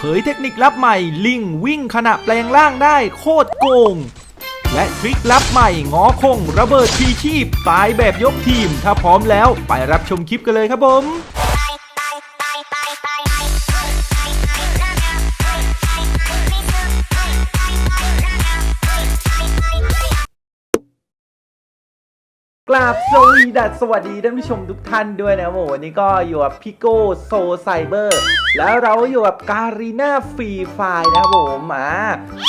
เผยเทคนิคลับใหม่ ลิงวิ่งขณะแปลงร่างได้โคตรโกง และทริคลับใหม่งอคงระเบิดทีชีพตายแบบยกทีม ถ้าพร้อมแล้วไปรับชมคลิปกันเลยครับผม กราบสวีดัสสวัสดีท่านผู้ชมทุกท่านด้วยนะครับผมวันนี้ก็อยู่กับพิโก้โซไซเบอร์แล้วเราอยู่กับการีนาฟรีไฟนะครับผมอ่า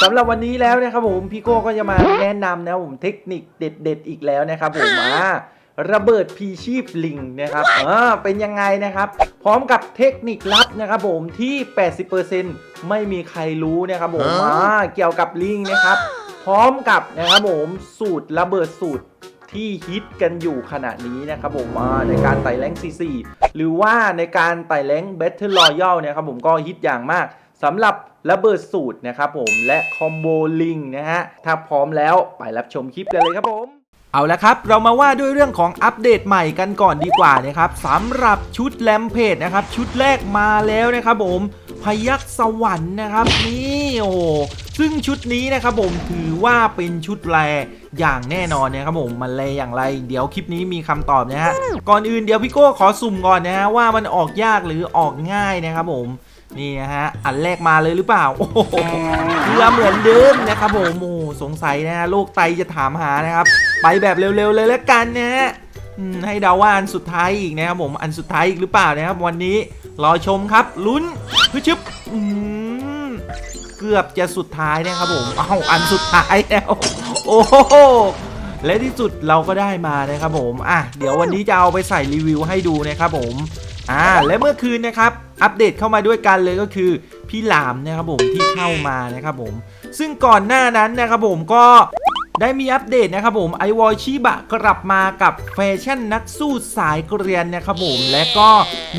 สำหรับวันนี้แล้วนะครับผมพิโก้ก็จะมาแนะนำนะครับผมเทคนิคเด็ด ๆ อีกแล้วนะครับผมอ่าระเบิดพีชีพลิงนะครับเออเป็นยังไงนะครับ พร้อมกับเทคนิคลับนะครับผมที่ 80%ไม่มีใครรู้นะครับผมอ่าเกี่ยวกับลิงนะครับ พร้อมกับนะครับผมสูตรระเบิดสูตร ที่ฮิตกันอยู่ขณะนี้นะครับผมในการไต่แรง C4 หรือว่าในการไต่แรง Battle Royale นะครับผมก็ฮิตอย่างมากสำหรับระเบิดสูตรนะครับผมและคอมโบลิงนะฮะ ถ้าพร้อมแล้วไปรับชมคลิปกันเลยครับผม เอาละครับ เรามาว่าด้วยเรื่องของอัปเดตใหม่กันก่อนดีกว่านะครับสำหรับชุดแลมเพจนะครับ ชุดแรกมาแล้วนะครับผมพยักสวรรค์นะครับนี่โอ้ ซึ่งชุดนี้นะครับผมถือว่าเป็นชุดแรอย่างแน่นอนนะครับผมมันแลอย่างไร เดี๋ยวคลิปนี้มีคำตอบนะฮะก่อนอื่นเดี๋ยวพี่โก้ขอสุ่มก่อนนะฮะว่ามันออกยากหรือออกง่ายนะครับผมนี่นะฮะอันแรกมาเลยหรือเปล่าโอ้โหเรือเหมือนเดิมนะครับผมโอ้สงสัยนะฮะโรคไตจะถามหานะครับ ไปแบบเร็วๆเลยแล้วกันนะฮะให้เดาว่าอันสุดท้ายอีกนะครับผมอันสุดท้ายอีกหรือเปล่านะครับวันนี้รอชมครับลุ้นฮึชึบอืม เกือบจะสุดท้ายนะครับผมเอาอันสุดท้ายแล้วโอ้โหและที่สุดเราก็ได้มานะครับผมอะเดี๋ยววันนี้จะเอาไปใส่รีวิวให้ดูนะครับผมอ่าและเมื่อคืนนะครับอัปเดตเข้ามาด้วยกันเลยก็คือพี่หลามนะครับผมที่เข้ามานะครับผม ซึ่งก่อนหน้านั้นนะครับผมก็ได้มีอัปเดตนะครับผมไอวอชิบะกลับมากับแฟชั่นนักสู้สายเกรียนนะครับผมและก็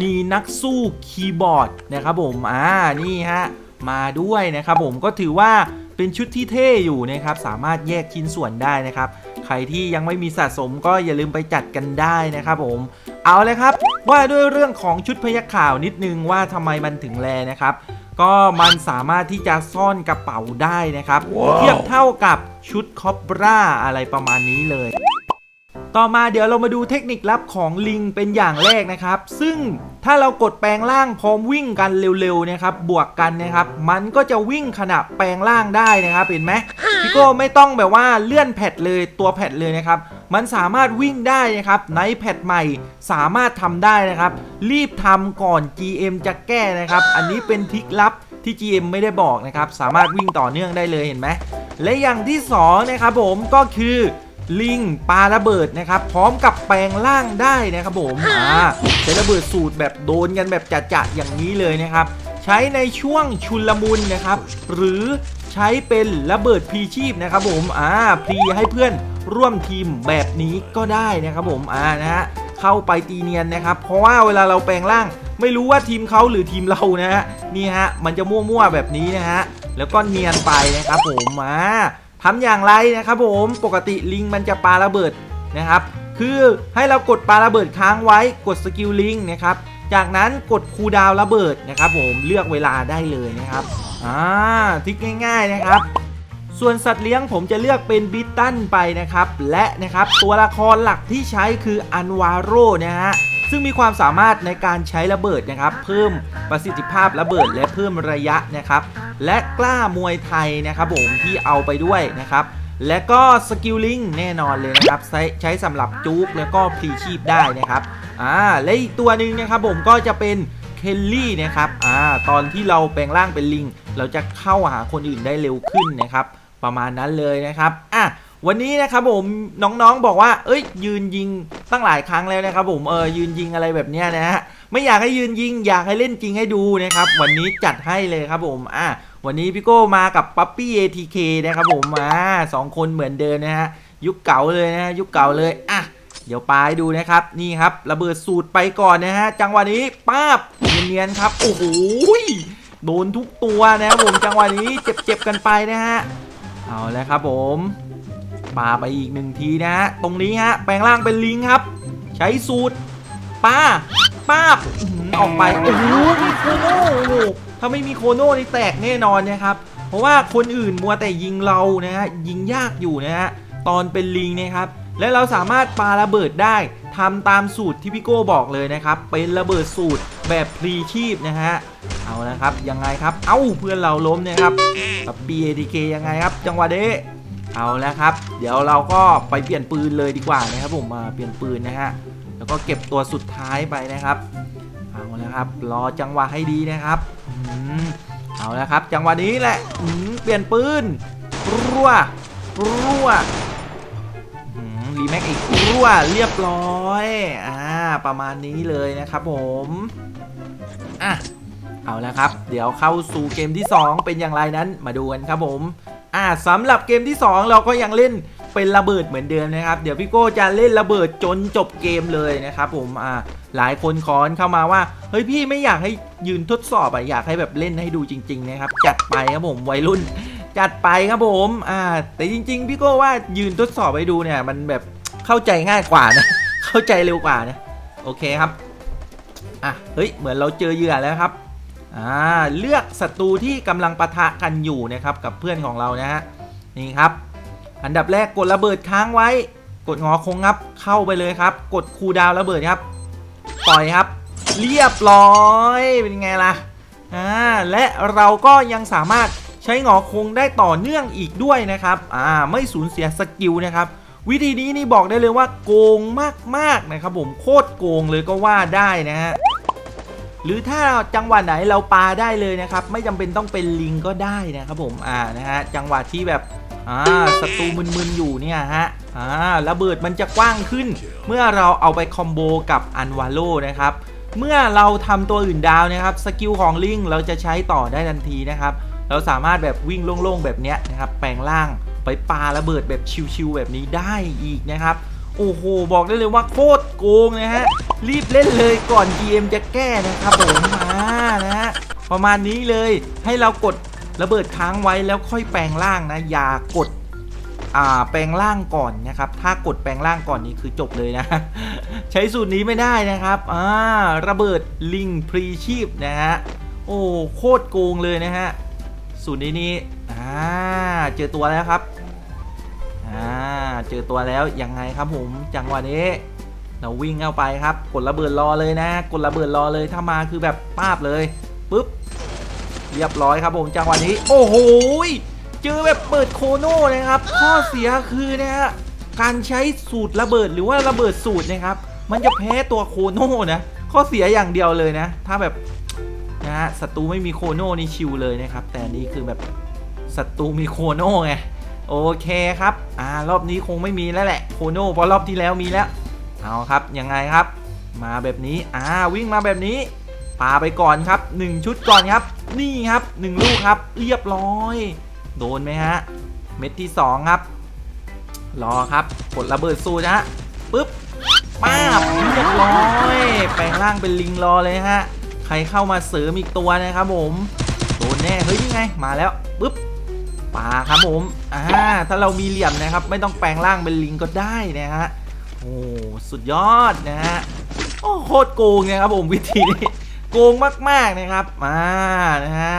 มีนักสู้คีย์บอร์ดนะครับผมอ่านี่ฮะ มาด้วยนะครับผมก็ถือว่าเป็นชุดที่เท่อยู่นะครับสามารถแยกชิ้นส่วนได้นะครับ ใครที่ยังไม่มีสะสมก็อย่าลืมไปจัดกันได้นะครับผมเอาเลยครับ ว่าด้วยเรื่องของชุดพยักข่าวนิดนึงว่าทำไมมันถึงแลนะครับ ก็มันสามารถที่จะซ่อนกระเป๋าได้นะครับเทียบเท่ากับชุดคอบราอะไรประมาณนี้เลยต่อมาเดี๋ยวเรามาดูเทคนิคลับของลิงเป็นอย่างแรกนะครับ ซึ่ง ถ้าเรากดแปลงร่างพร้อมวิ่งกันเร็วๆนะครับบวกกันนะครับมันก็จะวิ่งขณะแปลงร่างได้นะครับเห็นไหมพี่โก้ไม่ต้องแบบว่าเลื่อนแพทเลยตัวแพทเลยนะครับมันสามารถวิ่งได้นะครับในแพทใหม่สามารถทำได้นะครับ รีบทำก่อน GM จะแก้นะครับ อันนี้เป็นทริคลับที่ GM ไม่ได้บอกนะครับ สามารถวิ่งต่อเนื่องได้เลยเห็นไหมและอย่างที่สองนะครับผมก็คือ ลิงปาระเบิดนะครับ พร้อมกับแปลงร่างได้นะครับผมอ่าใช้ระเบิดสูตรแบบโดนกันแบบจะๆอย่างนี้เลยนะครับ ใช้ในช่วงชุลมุนนะครับ หรือใช้เป็นระเบิดพลีชีพนะครับผมอ่าพลีให้เพื่อนร่วมทีมแบบนี้ก็ได้นะครับผมอ่านะฮะเข้าไปตีเนียนนะครับ เพราะว่าเวลาเราแปลงร่าง ไม่รู้ว่าทีมเขาหรือทีมเรานะฮะนี่ฮะมันจะมั่วๆแบบนี้นะฮะแล้วก็เนียนไปนะครับผมอ่า ทำอย่างไรนะครับผมปกติลิงมันจะปาระเบิดนะครับคือให้เรากดปาระเบิดค้างไว้กดสกิลลิงนะครับจากนั้นกดคูดาวระเบิดนะครับผมเลือกเวลาได้เลยนะครับอ่าทิกง่ายๆนะครับส่วนสัตว์เลี้ยงผมจะเลือกเป็นบิตตันไปนะครับ และนะครับตัวละครหลักที่ใช้คืออันวาโรนะฮะ ซึ่งมีความสามารถในการใช้ระเบิดนะครับ เพิ่มประสิทธิภาพระเบิดและเพิ่มระยะนะครับ และกล้ามวยไทยนะครับผมที่เอาไปด้วยนะครับ และก็สกิลลิงแน่นอนเลยนะครับใช้ใช้สำหรับจุกแล้วก็พลีชีพได้นะครับอ่าและอีกตัวหนึ่งนะครับผมก็จะเป็นเคลลี่นะครับอ่าตอนที่เราแปลงร่างเป็นลิง เราจะเข้าหาคนอื่นได้เร็วขึ้นนะครับ ประมาณนั้นเลยนะครับอะ วันนี้นะครับผมน้องๆบอกว่า เอ้ย ยืนยิงตั้งหลายครั้งแล้วนะครับผมเออยืนยิงอะไรแบบเนี้ยนะฮะไม่อยากให้ยืนยิงอยากให้เล่นจริงให้ดูนะครับวันนี้จัดให้เลยครับผมอะวันนี้พี่โก้มากับปั๊ปปี้ ATK นะครับผมอ่าสองคนเหมือนเดิมนะฮะยุคเก่าเลยนะฮะยุคเก่าเลยอะเดี๋ยวปาให้ดูนะครับนี่ครับระเบิดสูตรไปก่อนนะฮะจังหวะนี้ป้าบเนียนๆครับโอ้โหโดนทุกตัวนะครับผมจังหวะนี้เจ็บๆกันไปนะฮะเอาแล้วครับผม ปาไปอีกหนึ่งทีนะฮะตรงนี้ฮะแปลงร่างเป็นลิงครับ ใช้สูตรปาป้าบออกไปโอ้โหมีโคโน่โอ้โหถ้าไม่มีโคโน่นี่แตกแน่นอนนะครับ เพราะว่าคนอื่นมัวแต่ยิงเรานะฮะยิงยากอยู่นะฮะตอนเป็นลิงนะครับ และเราสามารถปาระเบิดได้ทำตามสูตรที่พี่โก้บอกเลยนะครับ เป็นระเบิดสูตรแบบพลีชีพนะฮะเอาละครับยังไงครับ เอ้าเพื่อนเราล้มเนี่ยครับกับ BATK ยังไงครับ จังหวะนี้ เอาแล้วครับ เดี๋ยวเราก็ไปเปลี่ยนปืนเลยดีกว่านะครับผมมาเปลี่ยนปืนนะฮะแล้วก็เก็บตัวสุดท้ายไปนะครับ เอาและครับ รอจังหวะให้ดีนะครับอเอาและครับ จังหวะนี้แหละเปลี่ยนปืนรัวรัวอืมรีแม็กอีกรัวเรียบร้อยอ่าประมาณนี้เลยนะครับผมอะเอาและครับ เดี๋ยวเข้าสู่เกมที่ 2 เป็นอย่างไรนั้นมาดูกันครับผม อ่าสำหรับเกมที่ 2 เราก็ยังเล่นเป็นระเบิดเหมือนเดิมนะครับ เดี๋ยวพี่โก้จะเล่นระเบิดจนจบเกมเลยนะครับผมอ่าหลายคนคอนเข้ามาว่าเฮ้ยพี่ไม่อยากให้ยืนทดสอบอะอยากให้แบบเล่นให้ดูจริง ๆ นะครับ จัดไปครับผมวัยรุ่น จัดไปครับผมอ่าแต่จริง ๆ พี่โก้ว่ายืนทดสอบให้ดูเนี่ย มันแบบเข้าใจง่ายกว่านะ เข้าใจเร็วกว่านะโอเคครับอะเฮ้ยเหมือนเราเจอเหยื่อแล้วครับ อ่าเลือกศัตรูที่กำลังปะทะกันอยู่นะครับกับเพื่อนของเรานะฮะนี่ครับ อันดับแรกกดระเบิดค้างไว้ กดงอคงครับเข้าไปเลยครับ กดคูดาวระเบิดครับปล่อยครับ เรียบร้อยเป็นไงล่ะอ่าและเราก็ยังสามารถใช้หงอคงได้ต่อเนื่องอีกด้วยนะครับอ่าไม่สูญเสียสกิลนะครับ วิธีนี้นี่บอกได้เลยว่าโกงมากๆนะครับผมโคตรโกงเลยก็ว่าได้นะฮะ หรือถ้าจังหวะไหนเราปลาได้เลยนะครับ ไม่จำเป็นต้องเป็นลิงก็ได้นะครับผมอ่านะฮะจังหวะที่แบบอ่าศัตรูมึนๆอยู่เนี่ยฮะอ่าระเบิดมันจะกว้างขึ้น เมื่อเราเอาไปคอมโบกับอันวาโลนะครับเมื่อเราทำตัวอื่นดาวนะครับสกิลของลิงเราจะใช้ต่อได้ทันทีนะครับ เราสามารถแบบวิ่งโล่งๆแบบเนี้ยนะครับแปลงร่างไปปาระเบิดแบบชิวๆแบบนี้ได้อีกนะครับ โอ้โห บอกได้เลยว่าโคตรโกงนะฮะ รีบเล่นเลยก่อน GM จะแก้นะครับผมมานะฮะ ประมาณนี้เลยให้เรากดระเบิดค้างไว้แล้วค่อยแปลงร่างนะ อย่ากดอ่าแปลงร่างก่อนนะครับ ถ้ากดแปลงร่างก่อนนี่คือจบเลยนะ ใช้สูตรนี้ไม่ได้นะครับอ่าระเบิดลิงพรีชีพนะฮะ โอ้โคตรโกงเลยนะฮะ สูตรนี้นี่อ่าเจอตัวแล้วครับ อ่าเจอตัวแล้วยังไงครับผมจังหวะนี้ เราวิ่งเข้าไปครับ กดระเบิดรอเลยนะ กดระเบิดรอเลยถ้ามาคือแบบป้าบเลยปุ๊บเรียบร้อยครับผมจังหวะนี้ โอ้โหเจอแบบเปิดโคโน่นะครับ ข้อเสียคือนะฮะการใช้สูตรระเบิดหรือว่าระเบิดสูตรนะครับ มันจะแพ้ตัวโคโน่นะข้อเสียอย่างเดียวเลยนะ ถ้าแบบนะฮะศัตรูไม่มีโคโน่นี่ชิวเลยนะครับ แต่นนี่คือแบบศัตรูมีโคโน่ไง โอเคครับ อ่ารอบนี้คงไม่มีแล้วแหละโคโน่เพราะรอบที่แล้วมีแล้ว เอาครับยังไงครับ มาแบบนี้ อ่าวิ่งมาแบบนี้ปาไปก่อนครับ 1 ชุดก่อนครับ นี่ครับ 1 ลูกครับ เรียบร้อย โดนไหมฮะ เม็ดที่ 2 ครับ รอครับกดระเบิดสูนะฮะปึ๊บป้าบเรียบร้อยแปลงร่างเป็นลิงรอเลยฮะ ใครเข้ามาเสริมอีกตัวนะครับผม โดนแน่ เฮ้ยยังไง มาแล้ว ปึ๊บปาครับผมอ่าถ้าเรามีเหลี่ยมนะครับ ไม่ต้องแปลงร่างเป็นลิงก็ได้นะฮะโอ้สุดยอดนะฮะโอ้โคตรโกงนะครับผมวิธีนี้โกงมากๆนะครับมานะฮะ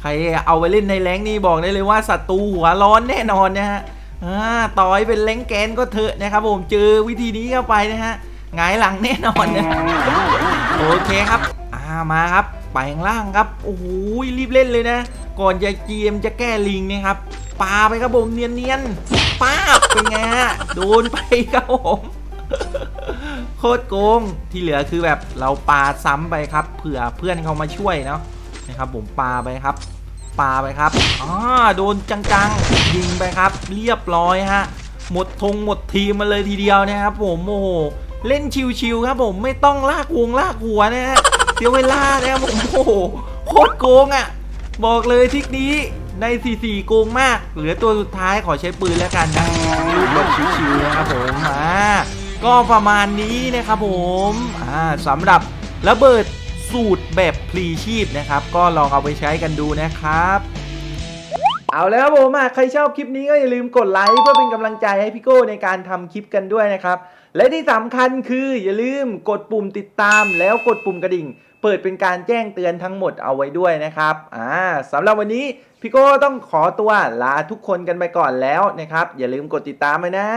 ใครเอาไปเล่นในแรงนี่บอกได้เลยว่าศัตรูหัวร้อนแน่นอนนะฮะอ่าต่อยเป็นแรงแกนก็เถอะนะครับผมเจอวิธีนี้เข้าไปนะฮะหงายหลังแน่นอนนะโอเคครับอ่ามาครับไปข้างล่างครับโอ้โหรีบเล่นเลยนะ ก่อนจะเกมจะแก้ลิงเนะครับปาไปครับผมเนียนๆป้าเป็นไงฮะโดนไปครับผมโคตรโกงที่เหลือคือแบบเราปาซ้ำไปครับ เผื่อเพื่อนเขามาช่วยเนาะนะครับผมปาไปครับปาไปครับอ๋อโดนจังๆยิงไปครับ เรียบร้อยฮะหมดธงหมดทีมมาเลยทีเดียวนะครับ ผมโอ้โหเล่นชิวๆครับผมไม่ต้องลากวงลากหัวนะฮะเสียเวลานะครับผมโอ้โหโคตรโกงอะ บอกเลยทิกนี้ใน 44 โกงมาก เหลือตัวสุดท้ายขอใช้ปืนแล้วกันนะรูปแบบชิวๆนะครับผมอ่าก็ประมาณนี้นะครับผมอ่าสำหรับระเบิดสูตรแบบพลีชีพนะครับ ก็ลองเอาไปใช้กันดูนะครับ เอาแล้วครับผมอะใครชอบคลิปนี้ก็อย่าลืมกดไลค์เพื่อเป็นกำลังใจให้พี่โก้ในการทำคลิปกันด้วยนะครับ และที่สำคัญคืออย่าลืมกดปุ่มติดตามแล้วกดปุ่มกระดิ่ง เปิดเป็นการแจ้งเตือนทั้งหมดเอาไว้ด้วยนะครับอ่าสำหรับวันนี้พี่โก้ต้องขอตัวลาทุกคนกันไปก่อนแล้วนะครับ อย่าลืมกดติดตามไว้นะ